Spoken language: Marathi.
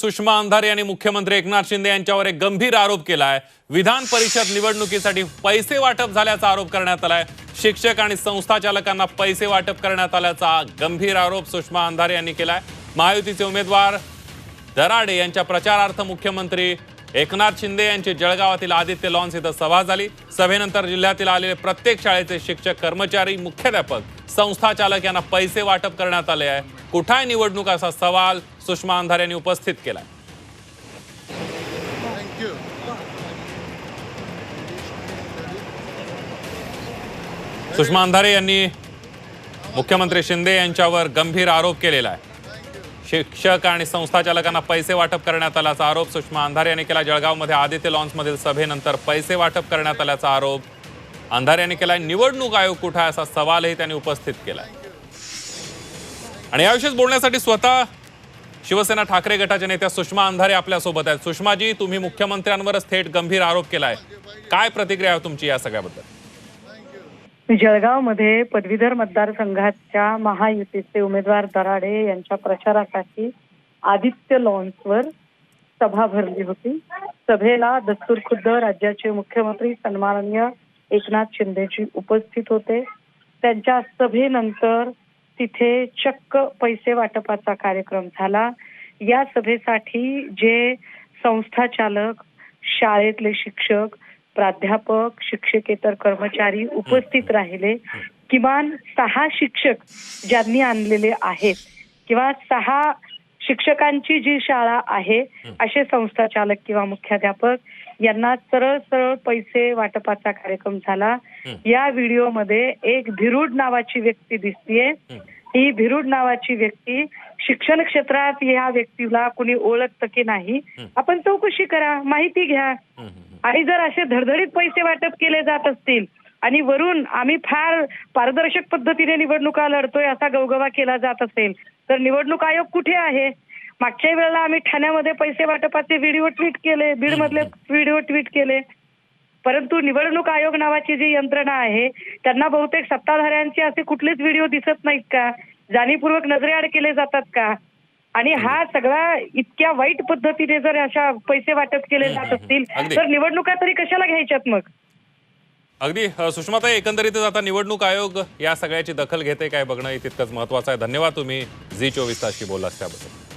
सुषमा अंधारे यांनी मुख्यमंत्री एकनाथ शिंदे यांच्यावर एक गंभीर आरोप केलाय. विधान परिषद निवडणुकीसाठी पैसे वाटप झाल्याचा आरोप करण्यात आलाय. शिक्षक आणि संस्था चालकांना पैसे वाटप करण्यात आल्याचा गंभीर आरोप सुषमा अंधारे यांनी केलाय. महायुतीचे उमेदवार दराडे यांच्या प्रचारार्थ मुख्यमंत्री एकनाथ शिंदे यांची जळगावातील आदित्य लॉन्स इथं सभा झाली. सभेनंतर जिल्ह्यातील आलेले प्रत्येक शाळेचे शिक्षक कर्मचारी मुख्याध्यापक संस्था चालक यांना पैसे वाटप करण्यात आले आहे. कुठाय निवडणूक असा सवाल सुषमा अंधार यांनी उपस्थित केलाय. सुषमा अंधारे यांनी मुख्यमंत्री शिंदे यांच्यावर गंभीर आरोप केलेला आहे. शिक्षक आणि संस्था चालकांना पैसे वाटप करण्यात आल्याचा आरोप सुषमा अंधारे यांनी केला. जळगावमध्ये आदित्य लॉन्समधील सभेनंतर पैसे वाटप करण्यात आल्याचा आरोप अंधारे यांनी केलाय. निवडणूक आयोग कुठं आहे असा सवालही त्यांनी उपस्थित केलाय. आणि याविषयीच बोलण्यासाठी स्वतः शिवसेना ठाकरे गटाच्या नेत्या सुषमा अंधारे आपल्यासोबत आहेत. सुषमाजी तुम्ही मुख्यमंत्र्यांवरच थेट गंभीर आरोप केलाय. काय प्रतिक्रिया आहे तुमची या सगळ्याबद्दल? जळगावमध्ये पदवीधर मतदारसंघाच्या महायुतीचे उमेदवार दराडे यांच्या प्रचारासाठी आदित्य लॉन्सवर सभा भरली होती. सभेला दस्तूर खुद्द राज्याचे मुख्यमंत्री सन्माननीय एकनाथ शिंदेजी उपस्थित होते. त्यांच्या सभेनंतर तिथे चक्क पैसे वाटपाचा कार्यक्रम झाला. या सभेसाठी जे संस्था चालक शाळेतले शिक्षक प्राध्यापक शिक्षकेतर कर्मचारी उपस्थित राहिले. किमान सहा शिक्षक ज्यांनी आणलेले आहेत किंवा सहा शिक्षकांची जी शाळा आहे असे संस्था चालक किंवा मुख्याध्यापक यांना सरळ सरळ पैसे वाटपाचा कार्यक्रम झाला. या व्हिडिओमध्ये एक भिरुड नावाची व्यक्ती दिसतीये. ही. भिरुड नावाची व्यक्ती शिक्षण क्षेत्रात या व्यक्तीला कुणी ओळखतं की नाही आपण चौकशी करा माहिती घ्या. आणि जर असे धडधडीत पैसे वाटप केले जात असतील आणि वरून आम्ही फार पारदर्शक पद्धतीने निवडणुका लढतोय असा गवगवा केला जात असेल तर निवडणूक आयोग कुठे आहे? मागच्या वेळेला आम्ही ठाण्यामध्ये पैसे वाटपाचे व्हिडिओ ट्विट केले बीड मधले व्हिडिओ ट्विट केले. परंतु निवडणूक आयोग नावाची जी यंत्रणा आहे त्यांना बहुतेक सत्ताधाऱ्यांचे असे कुठलेच व्हिडिओ दिसत नाहीत का? जाणीवपूर्वक नजरेआड केले जातात का? आणि हा सगळा इतक्या वाईट पद्धतीने जर अशा पैसे वाटप केले जात असतील. तर निवडणुका तरी कशाला घ्यायच्यात मग? अगदी सुषमाताई एकंदरीतच आता निवडणूक आयोग या सगळ्याची दखल घेते काय बघणं तितकंच महत्वाचं आहे. धन्यवाद तुम्ही झी चोवीस तासशी बोललास त्याबद्दल.